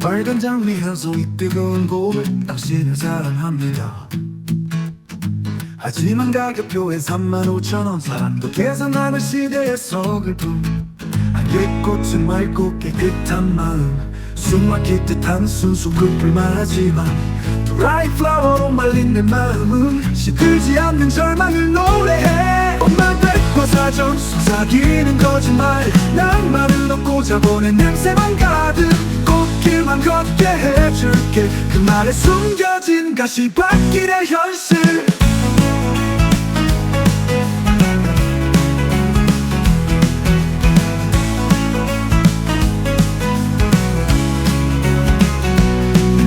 빨간 장미한 송이 뜨거운 고백 당신을 사랑합니다. 하지만 가격표엔 3만 5천 원 사람도 계산하는 시대의 서글픔 안개꽃은 맑고 깨끗한 마음 숨막힐 듯한 순수 그뿐만 하지만 드라이 플라워로 말린 내 마음은 시들지 않는 절망을 노래해. 엄마 백과 사전 속삭이는 거짓말 낭만을 얻고 자본의 냄새만 가 말에 숨겨진 가시밭길의 현실.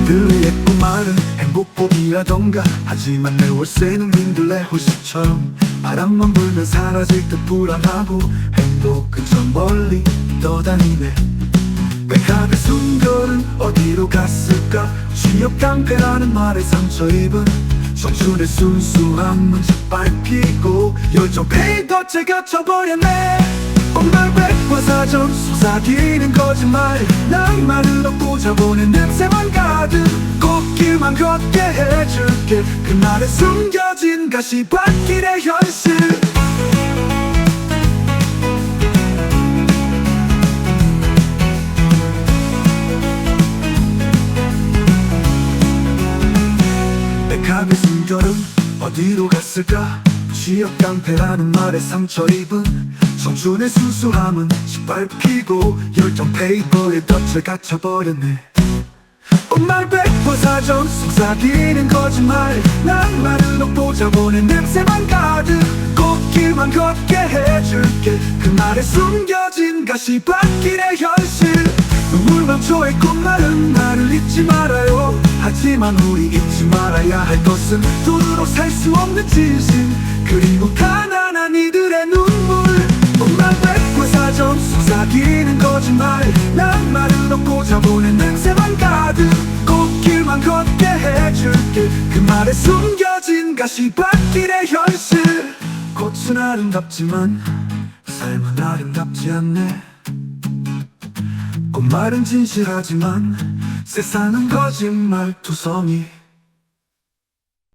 들의 예쁜 말은 행복복이라던가. 하지만 내 월세는 민들레 호시처럼. 바람만 불면 사라질 듯 불안하고 행복은 저 멀리 떠다니네 백합의 숨결은 어디로 갔을까? 취업 깡패라는 말에 상처 입은 청춘의 순수함은 짓밟히고 열정 페이더째 겹쳐버렸네. 오늘 백과 사전 속삭이는 거짓말. 얻고 자본의 냄새만 가득. 꽃길만 걷게 해줄게. 그날에 숨겨진 가시밭길의 현실 백합의 숨결은 어디로 갔을까? 취업 깡패라는 말에 상처 입은 청춘의 순수함은 짓밟히고 열정 페이퍼에 덫을 갇혀버렸네. 엄마 백과 사전 속삭이는 거짓말. 얻고 자본의 냄새만 가득 꽃길만 걷게 해줄게. 그 말에 숨겨진 가시밭길의 현실. 눈물 감초의 꽃말은 나를 잊지 말아요. 하지만 우리 말아야 할 것은 돈으로 살 수 없는 진심 그리고 가난한 이들의 눈물. 엄마 백과 사전 속삭이는 거짓말. 낭만을 얻고 자본의 냄새만 가득. 꽃길만 걷게 해줄게. 그 말에 숨겨진 가시밭길의 현실. 꽃은 아름답지만 삶은 아름답지 않네. 꽃말은 진실하지만 세상은 거짓말 투성이